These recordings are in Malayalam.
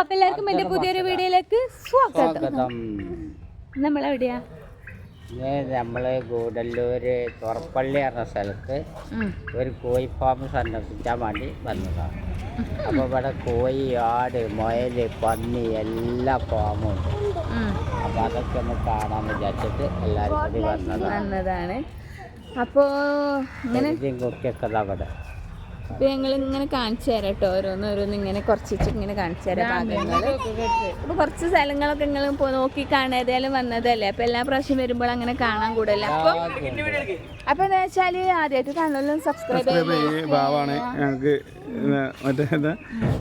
അപ്പൊ എല്ലാവർക്കും എന്റെ പുതിയൊരു വീഡിയോയിലേക്ക് സ്വാഗതം. നമ്മൾ എവിടെയാ നമ്മൾ ഗൂഡല്ലൂര് തുറപ്പള്ളി എന്ന സ്ഥലത്ത് ഒരു കോഴി ഫാം സന്ദർശിക്കാൻ വേണ്ടി വന്നതാണ്. അപ്പോൾ ഇവിടെ കോഴി ആട് മുയൽ പന്നി എല്ലാ ഫാമും ഉണ്ട്. അപ്പോൾ അതൊക്കെ ഒന്ന് കാണാൻ വിചാരിച്ചിട്ട് എല്ലാവരും കൂടി വന്നതാണ്. അപ്പോൾ അപ്പോ ഇങ്ങനെ ഇതിൻ കുട്ടിയൊക്കെ അവിടെ ഇപ്പൊ ഞങ്ങൾ ഇങ്ങനെ കാണിച്ചു തരാം കേട്ടോ ഓരോന്ന് ഓരോന്ന് ഇങ്ങനെ കുറച്ചിട്ട് ഇങ്ങനെ കാണിച്ചു തരാം ഭാഗങ്ങൾ അപ്പൊ കുറച്ച് സ്ഥലങ്ങളൊക്കെ നിങ്ങൾ നോക്കി കാണാതായാലും വന്നതല്ലേ? അപ്പൊ എല്ലാ പ്രാവശ്യം വരുമ്പോൾ അങ്ങനെ കാണാൻ കൂടല്ല? അപ്പൊ അപ്പൊ എന്താ വെച്ചാൽ ആദ്യമായിട്ട് കാണുമല്ലോ സബ്സ്ക്രൈബ് ഭാവാണ് ഞങ്ങൾക്ക് മറ്റേ എന്താ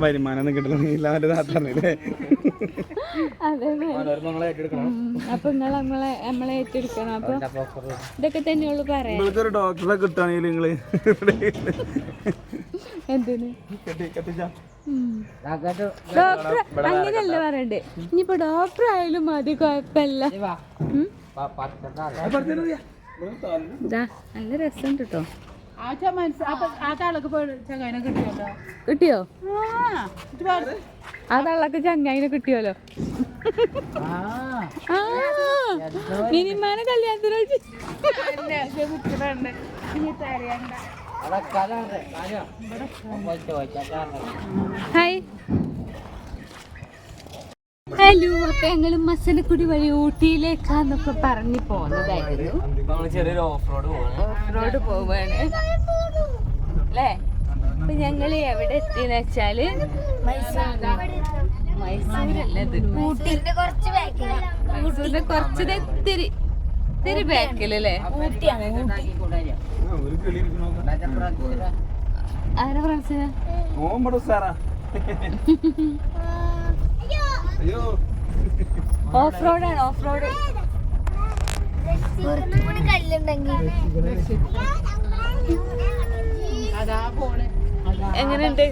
വരുമാനം കിട്ടണമെന്നില്ല അതെ. അപ്പൊ നിങ്ങൾ നമ്മളെ നമ്മളെ ഏറ്റെടുക്കണം. അപ്പൊ ഇതൊക്കെ തന്നെയുള്ളൂ പറയാം ഡോക്ടറെ കിട്ടുകയാണെങ്കിൽ നിങ്ങൾ എന്തിന്. ഉം. ഡോക്ടർ അങ്ങനെയല്ല പറയണ്ടേ. ഇനിയിപ്പോ ഡോക്ടർ ആയാലും മതി കുഴപ്പമില്ല. നല്ല രസം കേട്ടോ കിട്ടിയോ? ആ തള്ളക്ക് ചങ്ങായിനെ കിട്ടിയോലോ? ആ. മിനിമാനെ കല്യാണത്തിന് ഹായ്. ഹലോ അപ്പൊ ഞങ്ങൾ മസനക്കുടി വഴി ഊട്ടിയിലേക്കാന്നൊക്കെ പറഞ്ഞു പോന്നതായിരുന്നു. ചെറിയൊരു ഓഫ് റോഡ് ഓഫ് റോഡ് പോവാണ്. അല്ലേ? അപ്പൊ ഞങ്ങൾ എവിടെ എത്തിന്ന് വെച്ചാൽ മൈസൂരല്ലത് ഊട്ടിന്റെ കുറച്ച് ബാക്കിലാ മൈസൂരിന്റെ കുറച്ച് ഇത്തിരി ഇത്തിരി ബാക്കിലല്ലേ? ഊട്ടിയാണ് ആ, ഒരു കിളി ഇരിക്കണോ? ആരാ. അയ്യോ ഓഫ് റോഡാണ് ഓഫ് റോഡ് എങ്ങനെയുണ്ട്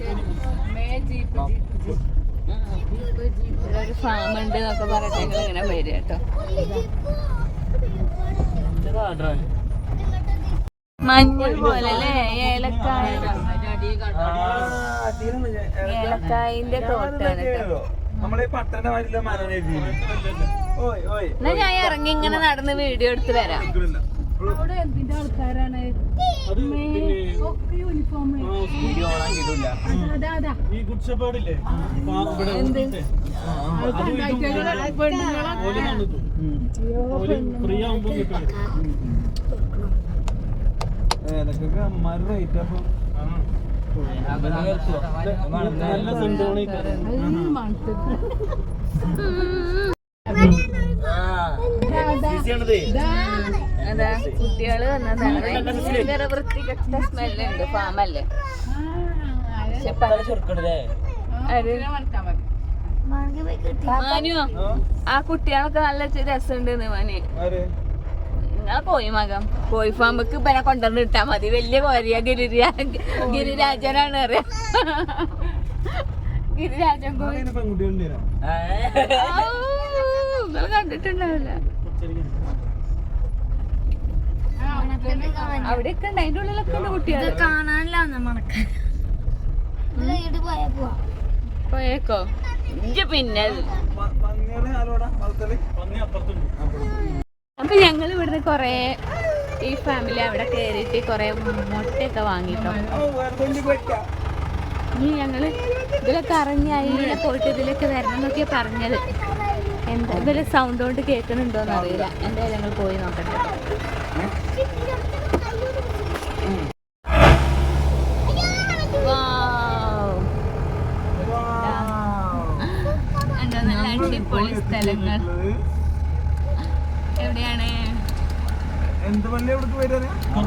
ഒരു ഫാം ഉണ്ട് എന്നൊക്കെ പറഞ്ഞിട്ട് ഇങ്ങനെ വരിക കേട്ടോ. മഞ്ഞൾ പോലെ അല്ലേ ഏലക്കായ. ഏലക്കായിന്റെ തോട്ടാണ് എന്നാ ഞാൻ ഇറങ്ങി ഇങ്ങനെ നടന്ന് വീഡിയോ എടുത്ത് വരാം. ആൾക്കാരാണ്? ഷെപ്പേർഡ് ഇല്ലേ? ആ, ഇവിടെ വന്നിട്ട്. ആ, ആ, അത് ഇതും ഓൽ വന്നിട്ടു. ഓൽ free ആവുമ്പോ കിട്ടും. ഏതൊക്കെ അമ്മാര് റേറ്റ് അപ്പൊ. നല്ല അതാ കുട്ടികൾ വന്നതാണ് ഭയങ്കര വൃത്തികെട്ട സ്മെല്ലുണ്ട് ഫാമല്ലേ പക്ഷെ ആ. കുട്ടികളൊക്കെ നല്ല രസമുണ്ട് മാന് ആര് നിങ്ങളെ പോയി കോഴി ഫാമ്പക്ക് ഇപ്പനെ കൊണ്ടുവന്ന് ഇട്ടാ മതി. വലിയ കോരിയ. ഗിരിരാ ഗിരിരാജനാണ് അറിയാം ഗിരിരാജൻ കോഴി നിങ്ങൾ കണ്ടിട്ടുണ്ടാവില്ല. അവിടെയൊക്കെ ഉണ്ട്. അതിന്റെ ഉള്ളിലൊക്കെ ഉണ്ട് കുട്ടികൾ കാണാനില്ല പോയേക്കോ. ഇഞ്ച പിന്നെ അപ്പൊ ഞങ്ങൾ ഇവിടുന്ന് കൊറേ ഈ ഫാമിലി അവിടെ കേറിയിട്ട് കൊറേ മുട്ടയൊക്കെ വാങ്ങിട്ടോ. ഇനി ഞങ്ങൾ ഇതിലൊക്കെ ഇറങ്ങി അതിനെ പോയിട്ട് ഇതിലൊക്കെ വരണം എന്നൊക്കെ പറഞ്ഞത്. എന്താ ഇവരെ സൗണ്ട് കൊണ്ട് കേൾക്കുന്നുണ്ടോന്ന് അറിയില്ല. എന്തായാലും ഞങ്ങൾ പോയി നോക്കട്ടെ. എന്താ നല്ല അടിപൊളി സ്ഥലങ്ങൾ എവിടെയാണ് എന്ത് പള്ളി എവിടേക്ക് വരാറ് തുറപ്പള്ളി തുറപ്പള്ളി ദാ ഇവന്റെ വീട്ടിക്ക് വാവന്റെ വീട്ടിക്ക് കിട്ടില്ല ഒരു ഫാം ഇവിടെ ഫാമുണ്ട് അവിടെ ഫോട്ടോ കണ്ടിട്ടുണ്ട്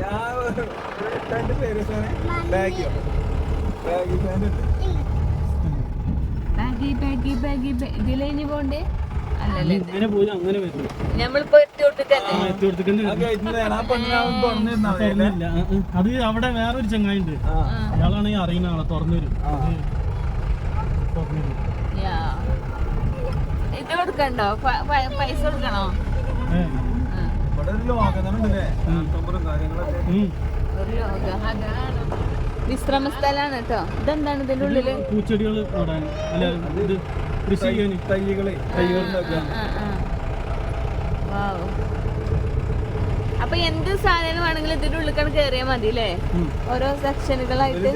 ഞാൻ ഒരു പേര് ബാഗി ബാഗി പോണ്ടേ? പോയി അങ്ങനെ നമ്മളിപ്പോ ആ. അത് അവിടെ വേറൊരു ചങ്ങായി ഉണ്ട് അയാളാണെങ്കിൽ അറിയുന്ന ആളെ തുറന്നു വരും. ഇത് കൊടുക്കണ്ടോ? പൈസ കൊടുക്കണോ? വിശ്രമ സ്ഥലാണ് കേട്ടോ. ഇതെന്താണ് ഇതിന്റെ ഉള്ളിൽ? പൂച്ചെടികൾ നടാൻ അല്ല ഇത് കൃഷി ചെയ്യാൻ. തൈകളെ. അപ്പൊ എന്ത് സാധനം വേണമെങ്കിലും ഇതിന്റെ ഉള്ളിൽ കയറിയാൽ മതി അല്ലേ ഓരോ സെക്ഷനുകളായിട്ട്.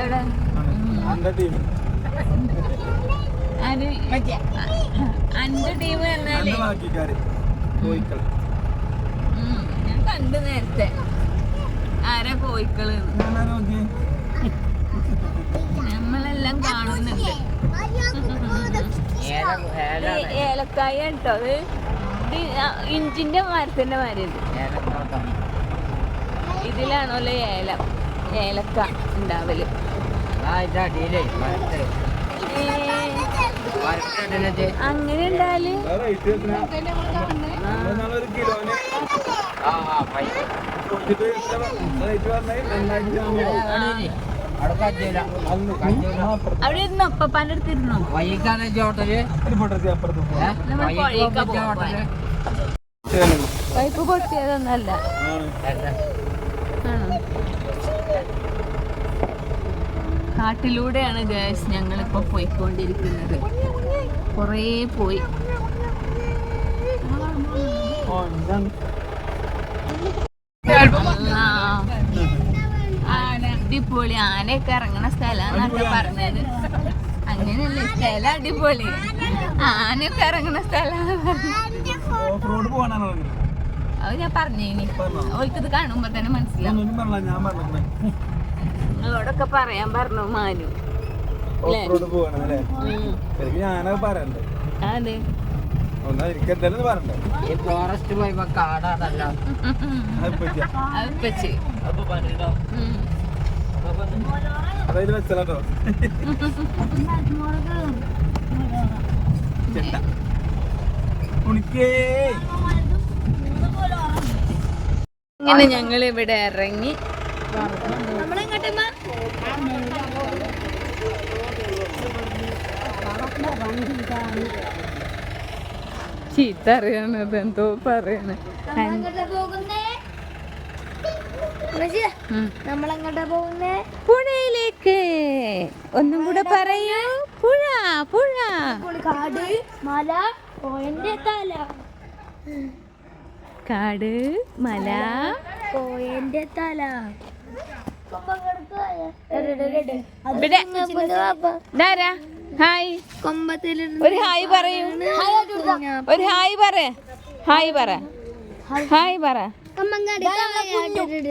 എവിടെ? അന്റെ ടീം പറഞ്ഞാലേ ഞാൻ കണ്ടു നേരത്തെ. ആരാ കോയിക്കൾ നമ്മളെല്ലാം കാണുന്നുണ്ട്. ഏലക്കായ കേട്ടോ അത്? ഇഞ്ചിന്റെ മരത്തിന്റെ തോട്ടം ഇതിലാണല്ലോ ഏലം ഏലക്ക ഉണ്ടാവൽ. ഏ, അങ്ങനെ പൈപ്പ് അവിടെ ഇരുന്നോ? പപ്പാന്റെ അടുത്ത് ഇരുന്നോ? വൈകാണ് ഹോട്ടൽ പോവാൻ പൈപ്പ് പൊട്ടിയതൊന്നല്ല ആണോ കാട്ടിലൂടെയാണ് ഗേഴ്സ് ഞങ്ങളിപ്പോ പോയിക്കൊണ്ടിരിക്കുന്നത്. കുറേ പോയി. അടിപൊളി. ആനയൊക്കെ ഇറങ്ങണ സ്ഥലാന്നൊക്കെ പറഞ്ഞത്. അങ്ങനെയല്ലേ? സ്ഥലം അടിപൊളി. ആനയൊക്കെ ഇറങ്ങണ പറഞ്ഞത്. പോകാനാണ് അത് ഞാൻ പറഞ്ഞേനി. ഓൽക്കിത് കാണുമ്പോ തന്നെ മനസ്സിലാവും. നിങ്ങളോടൊക്കെ പറയാൻ പറഞ്ഞു മാനു. ഞാനത് പറയണ്ടേ. അതെ. ഫോറസ്റ്റ് പോയപ്പോ കാടാണല്ലോ. വെച്ച് ഇങ്ങനെ ഞങ്ങൾ ഇവിടെ ഇറങ്ങി. ചീത്ത അറിയണത് എന്തോ പറയണേ. നമ്മളെങ്ങോട്ടാ പോകുന്നേ? ഉമ്മച്ചി, നമ്മളെങ്ങോട്ടാ പോകുന്നേ? പുഴയിലേക്ക്. ഒന്നും കൂടെ പറയൂ. പുഴ പുഴ. കാട് മല പോയന്റെ തല. കാട് മല. പോയന്റെ തല. ഇവിടെ. ഇതാരാ? ഹായ്. ഒരു ഹായ് പറയൂ. ഒരു ഹായ് പറ. ഹായ് പറ. ഹായ്. പറ.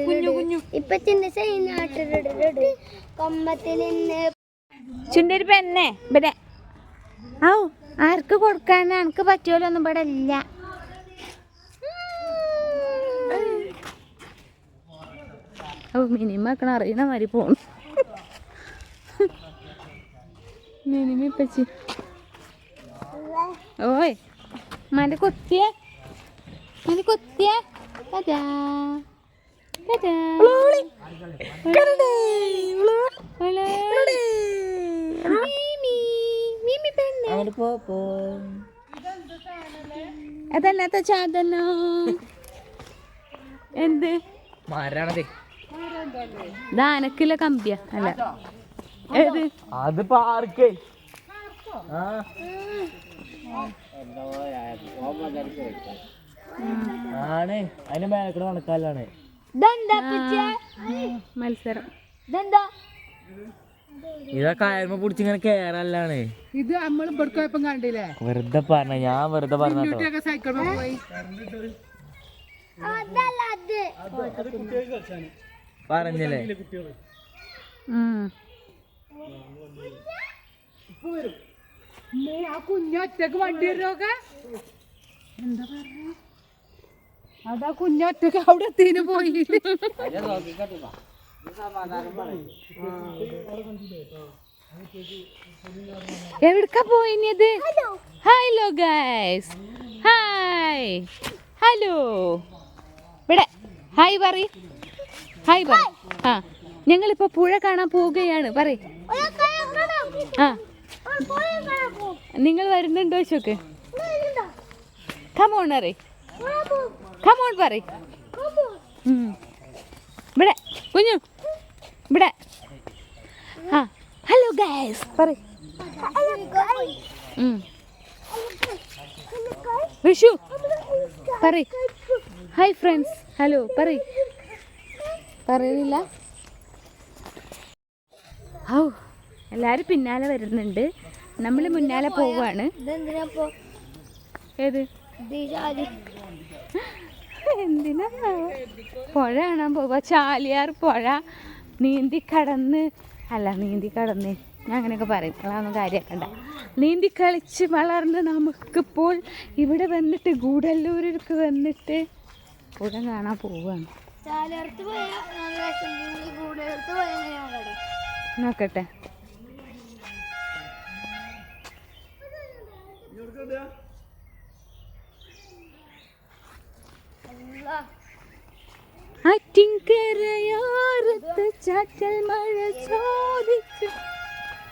കുഞ്ഞു. കുഞ്ഞു ഇപ്പത്തിന്റെ സൈനാട്ടിട്ട് കൊമ്പത്തിൽ നിന്ന് ചുണ്ടൊരു പെണ്ണേ ഇവിടെ. ഔ ആർക്ക് കൊടുക്കാൻ എനിക്ക് പറ്റുമല്ലോന്നും ഇവിടെ ഇല്ല. ഓ മിനിമ അറിയണ മാതിരി പോണു. മിനിമ ഇപ്പച്ചി ഓയ്. മന്റെ കൊത്തിയേ. മന്റെ കൊത്തിയേ. കഥാ കഥാ ഹലോ. മീമി. മീമി പെണ്ണ്. അതല്ലാത്ത ചാതനോ എന്ത്? മരണത്? ദാനക്കില്ല കമ്പിയ. അല്ല. ഏത്? അത് പാർക്ക് ആണ്. അതിന് മേലക്കൂടെ ഇതെന്താ മത്സരം. ഇതാ അയൽമ പിടിച്ചിങ്ങനെ കേറല്ലാണ് ഇത് നമ്മൾ ഇവിടെ കണ്ടില്ലേ? വെറുതെ പറഞ്ഞ ഞാൻ വെറുതെ പറഞ്ഞു സൈക്കിൾ പോയി. അതല്ല അത്. വരും ആ കുഞ്ഞൊറ്റക്ക് വണ്ടി വരുമൊക്കെ എന്താ അതാ കുഞ്ഞൊറ്റക്ക് അവിടെ എത്തിന് പോയി എവിടക്ക പോയിനത്? ഹലോ ഗൈസ് ഹായ് ഹലോ ഇവിടെ. ഹായ് പറ ഹായ് പറ ആ ഞങ്ങളിപ്പോ പുഴ കാണാൻ പോവുകയാണ്. പറ ആ. നിങ്ങൾ വരുന്നുണ്ടോ ചോക്ക് കമോൺ അറേ കമോൺ പറ ഇവിടെ കുഞ്ഞു. ഇവിടെ. ആ ഹലോ ഗൈസ് പറ വിഷു. പറ ഹായ് ഫ്രണ്ട്സ് ഹലോ പറ പറയുന്നില്ല ഔ എല്ലാവരും പിന്നാലെ വരുന്നുണ്ട്. നമ്മൾ മുന്നാലെ പോവാണ്. ഏത്? എന്തിനാ? പുഴ കാണാൻ പോവാ. ചാലിയാർ പുഴ. നീന്തി കടന്ന്. അല്ല നീന്തി കടന്ന്. ഞാൻ അങ്ങനെയൊക്കെ പറയും. അതൊന്നും കാര്യമാക്കണ്ട നീന്തി കളിച്ച് വളർന്ന് നമുക്കിപ്പോൾ ഇവിടെ വന്നിട്ട് ഗൂഡല്ലൂരിലേക്ക് വന്നിട്ട് പുഴ കാണാൻ പോവാണ്. ചാലർത്ത് പോയാ നോക്കട്ടെ. മഴ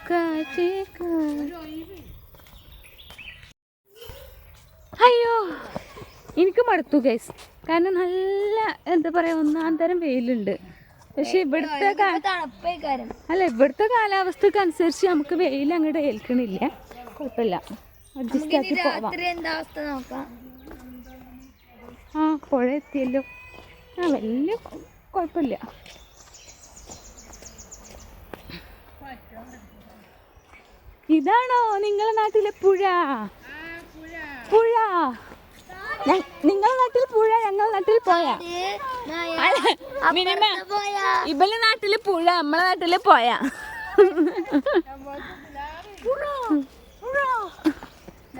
കാറ്റേ അയ്യോ എനിക്ക് മടുത്തു ഗൈസ് കാരണം നല്ല എന്താ പറയാ ഒന്നാം തരം വെയിലുണ്ട്. പക്ഷെ ഇവിടുത്തെ അല്ല ഇവിടുത്തെ കാലാവസ്ഥക്ക് അനുസരിച്ച് നമുക്ക് വെയിൽ അങ്ങോട്ട് ഏൽക്കണില്ല. കുഴപ്പമില്ല. അഡ്ജസ്റ്റ് ആക്കി പോവാം. ആ പുഴ എത്തിയല്ലോ. ആ വലിയ കുഴപ്പമില്ല. ഇതാണോ നിങ്ങളെ നാട്ടിലെ പുഴ. പുഴ. നിങ്ങളെ നാട്ടിൽ പുഴ ഞങ്ങൾ നാട്ടിൽ പോയാ മിനിമ ഇവലെ നാട്ടിൽ പുഴ നമ്മളെ നാട്ടിൽ പോയ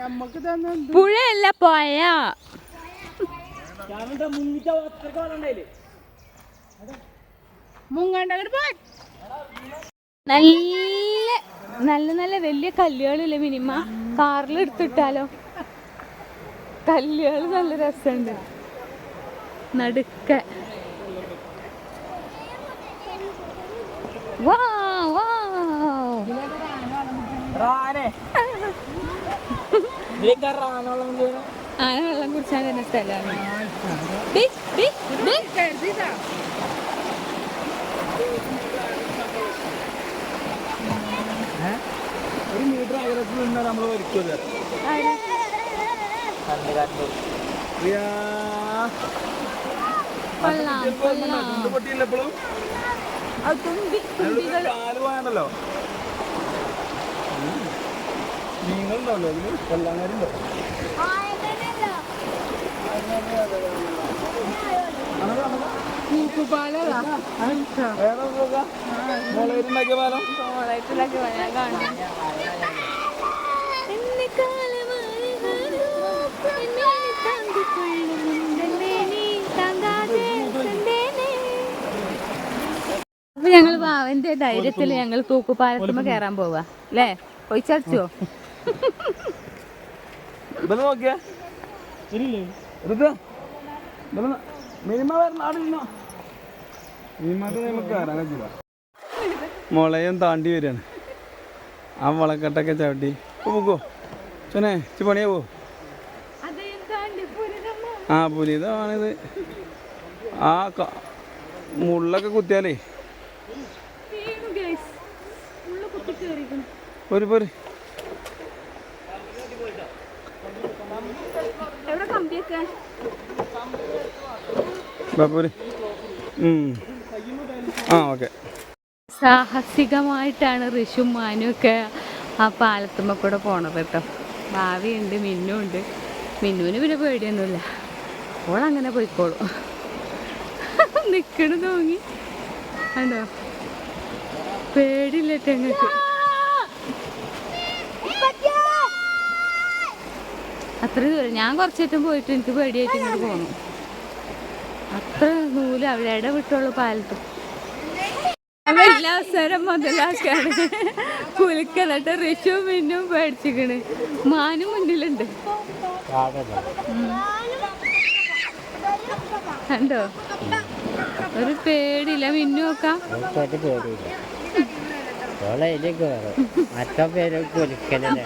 നമുക്ക് തന്നെ പുഴയല്ല പോയ മുങ്ങണ്ടങ്ങോട്ട് പോയി. നല്ല നല്ല നല്ല വലിയ കല്ലുകളില്ലേ മിനിമ? കാറിൽ എടുത്തിട്ടാലോ? കല്ലുകൾ നല്ല രസമുണ്ട്. നടുക്ക. വാ വാ. ആന വെള്ളം കുടിച്ചാൻ തന്നെ സ്ഥലമാണ്. ഒരു മീറ്റർ അകലത്തിൽ നിന്നാൽ നമ്മൾ വരിക്കുന്നത് തുമ്പികൾ കാൽ പോയാണല്ലോ നീങ്ങളുണ്ടാവല്ലോ അതിന് കൊല്ലാങ്കാരുണ്ടോ തൂക്കുപാലതാ വേറെ മുളയിരുണ്ടാക്കിയ പാലം? കോളേജിലൊക്കെ ഞാൻ കാണുന്നു ഞങ്ങൾ വാവന്റെ ധൈര്യത്തിൽ ഞങ്ങൾ തൂക്കുപാലത്തുമ്പോ കേറാൻ പോവാ. അല്ലേ ഒഴിച്ചടിച്ചോ? മുളയും താണ്ടി വരികയാണ് ആ വളക്കെട്ടൊക്കെ ചവിട്ടി. പോക്കോ. ചൊനെ ഇച്ച് പണിയാവോ? ആ പുലിതാണിത് ആ മുള്ളൊക്കെ കുത്തിയാലേ പോര് പോര്. എവിടെ കമ്പിയൊക്കെ ബാ പോര്. ഉം. ആ ഓക്കെ. സാഹസികമായിട്ടാണ് ഋഷും മാനും ഒക്കെ ആ പാലത്തുമ്മ കൂടെ പോണത് കേട്ടോ. ഭാവിയുണ്ട് മിന്നുണ്ട് മിന്നുവിന് പിന്നെ പേടിയൊന്നുമില്ല. ഓളങ്ങനെ പോയിക്കോളും. നിക്കണു തോന്നി. കണ്ടോ പേടിയില്ല ഞങ്ങൾക്ക് അത്ര ദൂരം ഞാൻ കുറച്ചേറ്റം പോയിട്ട് എനിക്ക് പേടിയായിട്ട് ഇങ്ങോട്ട് പോകണം അത്ര നൂൽ അവിടെ ഇട വിട്ടുള്ളൂ പാലത്ത് അവസരം മുതലാക്കാണ് കുലിക്കന്നിട്ട് ഋഷു മിന്നും പേടിച്ചിക്കണ് മാനും മുന്നിലുണ്ട് കണ്ടോ ഒരു പേടില്ല മിന്നു നോക്കാം. പേടിയില്ല. ഓളെ ഇതിൽ കയറും മറ്റോ പേര് കുലിക്കലല്ലേ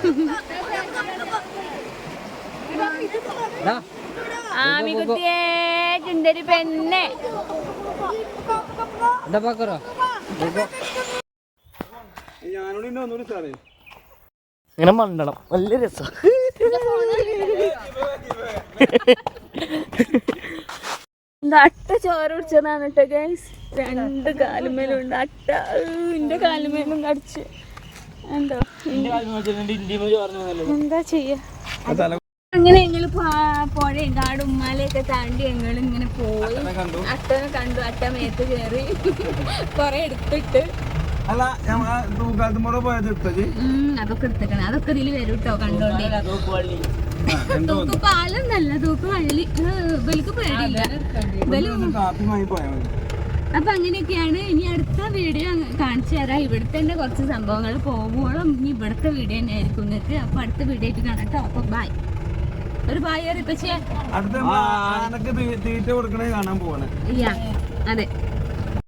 ആമികുട്ടിയേ ചുണ്ടരി പെണ്ണെ. എന്താ പാക്കറോ? ഞാനോട് ഇന്നെ ഒന്നുകൂടി സാറേ. ഇങ്ങനെ മണ്ടണം. നല്ല രസം. അട്ട ചോര കുടിച്ചതാണ് കേട്ടോ ഗൈസ് രണ്ട് കാലുമേലുണ്ട് അട്ട. എന്റെ കാലുമേലും കടിച്ച്. എന്തോ? എന്താ ചെയ്യാ? അങ്ങനെ ഞങ്ങൾ പുഴയും കാടും ഉമ്മാലയൊക്കെ താണ്ടി ഞങ്ങൾ ഇങ്ങനെ പോയി. അട്ടനെ കണ്ടു? അട്ട മേത്ത് കയറി കൊറേ എടുത്തിട്ട്. അല്ല അതൊക്കെ എടുത്തിട്ടാണ്. അതൊക്കെ ഇതിൽ വരും കേട്ടോ കണ്ടോണ്ടേ തൂക്ക് പാലൊന്നല്ല തൂക്ക് വള്ളി ഇവർക്ക് പേടിയില്ല. ഇവൽ കാപ്പി വാങ്ങി പോയാൽ മതി. അപ്പൊ അങ്ങനെയൊക്കെയാണ്. ഇനി അടുത്ത വീഡിയോ കാണിച്ചു തരാം. ഇവിടുത്തെ തന്നെ കുറച്ച് സംഭവങ്ങൾ പോകുമ്പോഴും ഇനി ഇവിടുത്തെ വീഡിയോ തന്നെ ആയിരിക്കും നിങ്ങൾക്ക് അപ്പൊ അടുത്ത വീഡിയോ ആയിട്ട് കാണാം കേട്ടോ. അപ്പൊ ബായ് ഒരു ബായ് അറിയിപ്പച്ചേ തീറ്റ കൊടുക്കണേ കാണാൻ പോവാണ്. അതെ.